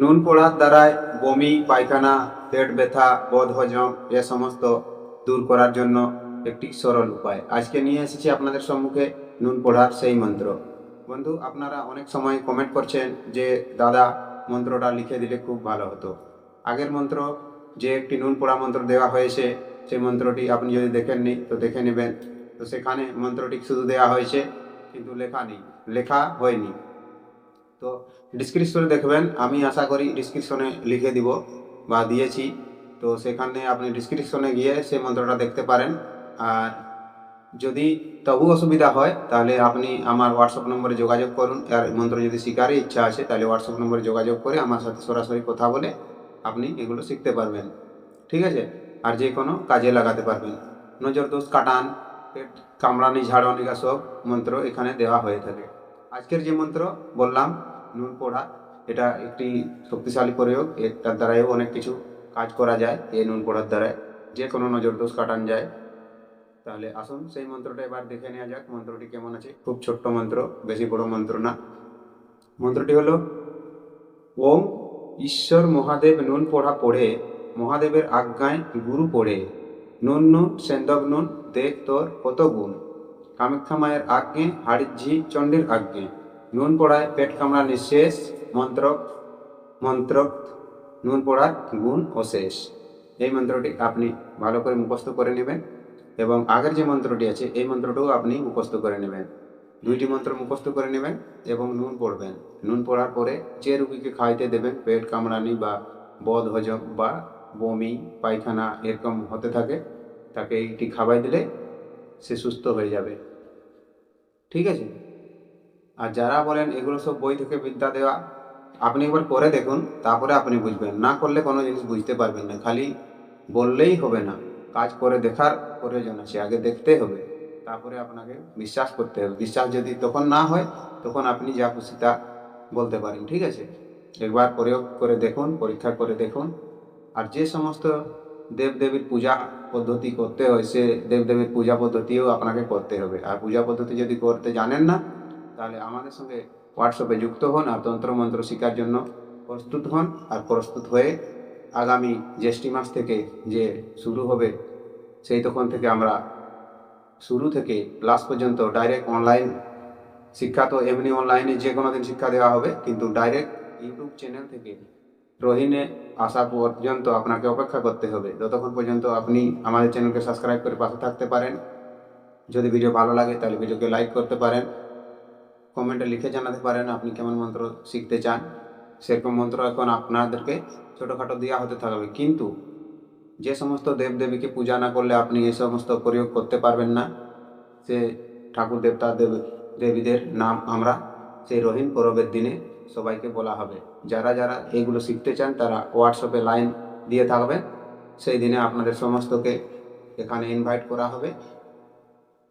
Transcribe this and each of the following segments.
নুন পোড়ার দ্বারায় বমি, পায়খানা, পেট ব্যথা, বদ হজম এ সমস্ত দূর করার জন্য একটি সরল উপায়। আজকে নিয়ে এসেছি আপনাদের সম্মুখে নুন পোড়ার সেই মন্ত্র। বন্ধু, আপনারা অনেক সময় কমেন্ট করছেন যে, দাদা, মন্ত্রটা লিখে দিলে খুব ভালো হতো। আগের মন্ত্র, যে একটি নুন পোড়া মন্ত্র দেওয়া হয়েছে, সেই মন্ত্রটি আপনি যদি দেখেননি তো দেখে নেবেন। তো সেখানে মন্ত্রটি শুধু দেওয়া হয়েছে, কিন্তু লেখা নেই। লেখা হয়নি। তো ডিসক্রিপশনে দেখবেন, আমি আশা করি ডিসক্রিপশনে লিখে দিব বা দিয়েছি। তো সেখানে আপনি ডিসক্রিপশনে গিয়ে সেই মন্ত্রটা দেখতে পারেন। আর যদি তবু অসুবিধা হয়, তাহলে আপনি আমার হোয়াটসঅ্যাপ নম্বরে যোগাযোগ করুন। আর মন্ত্র যদি শিকারই ইচ্ছা আছে, তাহলে হোয়াটসঅ্যাপ নম্বরে যোগাযোগ করে আমার সাথে সরাসরি কথা বলে আপনি এগুলো শিখতে পারবেন। ঠিক আছে? আর যে কোনো কাজে লাগাতে পারবেন। নজর দোষ কাটান, পেট কামড়ানি, ঝাড়ন এগুলো সব মন্ত্র এখানে দেওয়া হয়ে থাকে। আজকের যে মন্ত্র বললাম, নুন পোড়া, এটা একটি শক্তিশালী প্রয়োগ। এটার দ্বারাইও অনেক কিছু কাজ করা যায় এই নুন পোড়ার দ্বারায় যে কোনো নজর দোষ কাটান যায়। তাহলে আসুন সেই মন্ত্রটা এবার দেখে নেওয়া যাক, মন্ত্রটি কেমন আছে। খুব ছোট্ট মন্ত্র, বেশি বড় মন্ত্র না। মন্ত্রটি হলো, ওম ঈশ্বর মহাদেব নুন পড়া পড়ে, মহাদেবের আজ্ঞায় গুরু পড়ে। নুন নুন সেন্দব নুন, দেখ তোর কত গুণ। কামাখ্যা মায়ের আজ্ঞে হাড়িঝি চণ্ডীর আজ্ঞে। নুন পড়ায় পেট কামড়া নিঃশেষ মন্ত্র মন্ত্র নুন পড়ার গুণ অশেষ এই মন্ত্রটি আপনি ভালো করে মুখস্থ করে নেবেন এবং আগের যে মন্ত্রটি আছে, এই মন্ত্রটাও আপনি মুখস্থ করে নেবেন। দুইটি মন্ত্র মুখস্থ করে নেবেন এবং নুন পড়বেন। নুন পড়ার পরে যে রুগীকে খাইতে দেবেন, পেট কামড়ানি বা বদ হজম বা বমি, পায়খানা এরকম হতে থাকে, তাকে এইটি খাওয়াই দিলে সে সুস্থ হয়ে যাবে। ঠিক আছে? আর যারা বলেন এগুলো সব বই থেকে বিদ্যা দেওয়া, আপনি একবার করে দেখুন, তারপরে আপনি বুঝবেন। না করলে কোনো জিনিস বুঝতে পারবেন না, খালি বললেই হবে না। কাজ করে দেখার প্রয়োজন আছে, আগে দেখতে হবে। তারপরে আপনাকে বিশ্বাস করতে হবে। বিশ্বাস যদি তখন না হয়, তখন আপনি যা খুশি তা বলতে পারেন, ঠিক আছে? একবার প্রয়োগ করে দেখুন, পরীক্ষা করে দেখুন। আর যে সমস্ত দেবদেবীর পূজা পদ্ধতি করতে হয়, সে দেবদেবীর পূজা পদ্ধতিও আপনাকে করতে হবে। আর পূজা পদ্ধতি যদি করতে জানেন না, তাহলে আমাদের সঙ্গে হোয়াটসঅ্যাপে যুক্ত হন আর তন্ত্রমন্ত্র শেখার জন্য প্রস্তুত হন আর প্রস্তুত হয়ে আগামী জ্যৈষ্ঠী মাস থেকে যে শুরু হবে, সেই তখন থেকে আমরা শুরু থেকে ক্লাস পর্যন্ত ডাইরেক্ট অনলাইন শিক্ষা তো এমনি অনলাইনে যে কোনো দিন শিক্ষা দেওয়া হবে, কিন্তু ডাইরেক্ট ইউটিউব চ্যানেল থেকে রোহিণে আসা পর্যন্ত আপনাকে অপেক্ষা করতে হবে। যতক্ষণ পর্যন্ত আপনি আমাদের চ্যানেলকে সাবস্ক্রাইব করে পাশে থাকতে পারেন, যদি ভিডিও ভালো লাগে তাহলে ভিডিওকে লাইক করতে পারেন, কমেন্টে লিখে জানাতে পারেন আপনি কেমন মন্ত্র শিখতে চান। সেরকম মন্ত্র এখন আপনাদেরকে ছোটোখাটো দেওয়া হতে থাকবে। কিন্তু যে সমস্ত দেবদেবীকে পূজা না করলে আপনি এই সমস্ত প্রয়োগ করতে পারবেন না। সে ঠাকুর দেবতা দেব দেবীদের নাম আমরা সেই রহিম পরবের দিনে সবাইকে বলা হবে। যারা যারা এইগুলো শিখতে চান, তারা হোয়াটসঅ্যাপে লাইন দিয়ে থাকবেন। সেই দিনে আপনাদের সমস্তকে এখানে ইনভাইট করা হবে।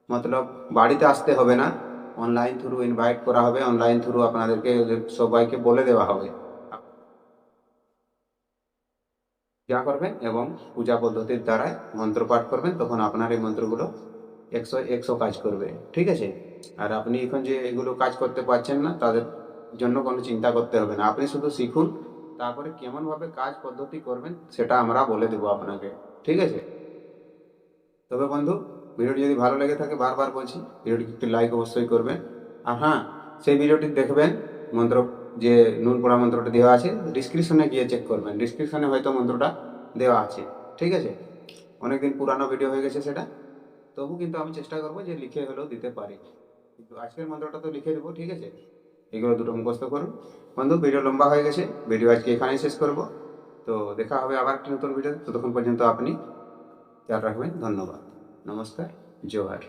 মতলব বাড়িতে আসতে হবে না অনলাইন থ্রু ইনভাইট করা হবে। অনলাইন থ্রু আপনাদেরকে সবাইকে বলে দেওয়া হবে। যা করবেন এবং পূজা পদ্ধতির দ্বারাই মন্ত্র পাঠ করবেন, তখন আপনার এই মন্ত্রগুলো একশো একশো কাজ করবে। ঠিক আছে? আর আপনি এখন যে এগুলো কাজ করতে পারছেন না, তাদের জন্য কোনো চিন্তা করতে হবে না। আপনি শুধু শিখুন, তারপরে কেমনভাবে কাজ পদ্ধতি করবেন সেটা আমরা বলে দেবো আপনাকে। ঠিক আছে? তবে বন্ধু, ভিডিওটি যদি ভালো লেগে থাকে, বারবার বলছি ভিডিওটি একটি লাইক অবশ্যই করবেন। আর হ্যাঁ সেই ভিডিওটি দেখবেন, মন্ত্র, যে নুন পোড়া মন্ত্রটা দেওয়া আছে ডিসক্রিপশনে গিয়ে চেক করবেন। ডিসক্রিপশনে হয়তো মন্ত্রটা দেওয়া আছে। ঠিক আছে? অনেকদিন পুরানো ভিডিও হয়ে গেছে সেটা। তবু কিন্তু আমি চেষ্টা করব যে লিখে হলেও দিতে পারি। কিন্তু আজকের মন্ত্রটা তো লিখে দেবো, ঠিক আছে? এগুলো দুটো মুখস্ত করুন। বন্ধু, ভিডিও লম্বা হয়ে গেছে, ভিডিও আজকে এখানেই শেষ করব। তো দেখা হবে আবার একটি নতুন ভিডিও ততক্ষণ পর্যন্ত আপনি খেয়াল রাখবেন। ধন্যবাদ। নমস্কার, জোহার।